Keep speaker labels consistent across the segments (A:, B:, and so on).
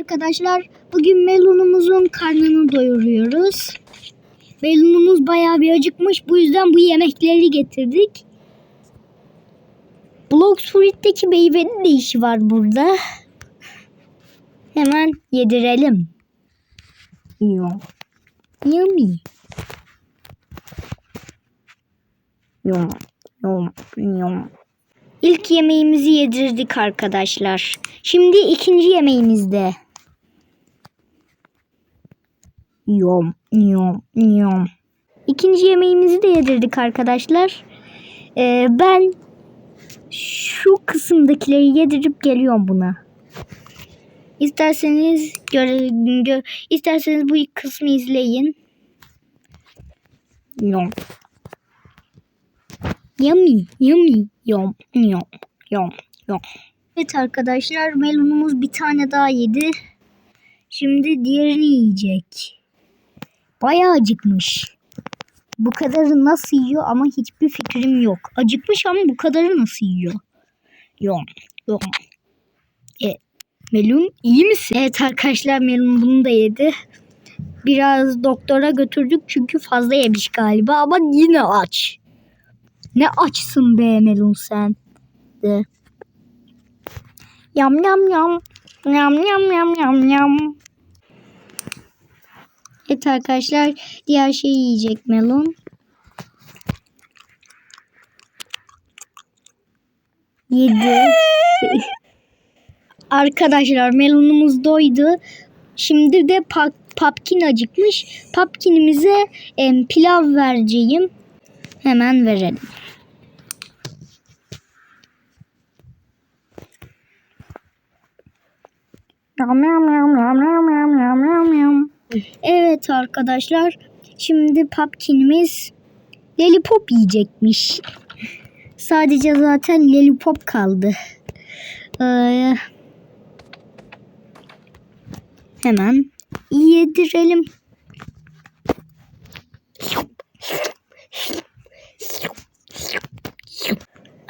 A: Arkadaşlar bugün melonumuzun karnını doyuruyoruz. Melonumuz bayağı bir acıkmış. Bu yüzden bu yemekleri getirdik. Blox Fruit'teki meyvenin de işi var burada. Hemen yedirelim. Yum. Yummy. Yum. Yum. Yum. İlk yemeğimizi yedirdik arkadaşlar. Şimdi ikinci yemeğimizde. Yom, yom, yom. İkinci yemeğimizi de yedirdik arkadaşlar. Ee, ben şu kısımdakileri yedirip geliyorum buna. İsterseniz göre, gö, isterseniz bu kısmı izleyin. Yom. Yummy, yummy, yom, yom, yom, yom. Evet arkadaşlar melonumuz bir tane daha yedi. Şimdi diğerini yiyecek. Bayağı acıkmış. Bu kadarı nasıl yiyor ama hiçbir fikrim yok. Acıkmış ama bu kadarı nasıl yiyor? Yom, yom. E, Melun iyi misin? Evet arkadaşlar Melun bunu da yedi. Biraz doktora götürdük çünkü fazla yemiş galiba ama yine aç. Ne açsın be Melun sen. De. Yam yam yam. Yam yam yam yam yam. Evet arkadaşlar diğer şeyi yiyecek melon. Yedi. arkadaşlar melonumuz doydu. Şimdi de pa acıkmış. Papkinimize e, pilav vereceğim. Hemen verelim. Meow meow meow meow meow meow meow meow. Evet arkadaşlar. Şimdi Pumpkin'imiz Lollipop yiyecekmiş. Sadece zaten Lollipop kaldı. Ee, hemen yedirelim.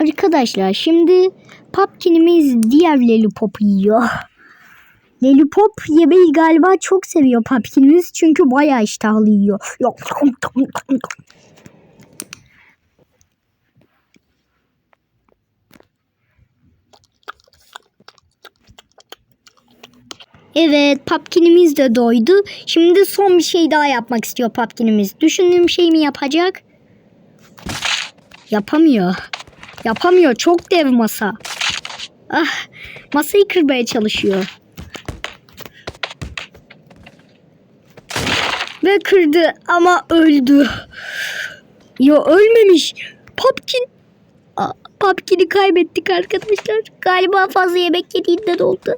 A: Arkadaşlar şimdi Pumpkin'imiz diğer Lollipop'u yiyor. Lollipop yemeği galiba çok seviyor Pumpkin'imiz çünkü bayağı iştahlı yiyor. Evet, Pumpkin'imiz de doydu. Şimdi son bir şey daha yapmak istiyor Pumpkin'imiz. Düşündüğüm şey mi yapacak? Yapamıyor. Yapamıyor. Çok dev masa. Ah, masayı kırmaya çalışıyor. Ve kırdı ama öldü. Yo ölmemiş. Pumpkin. Aa, Pumpkin'i kaybettik arkadaşlar. Galiba fazla yemek yediğinden oldu.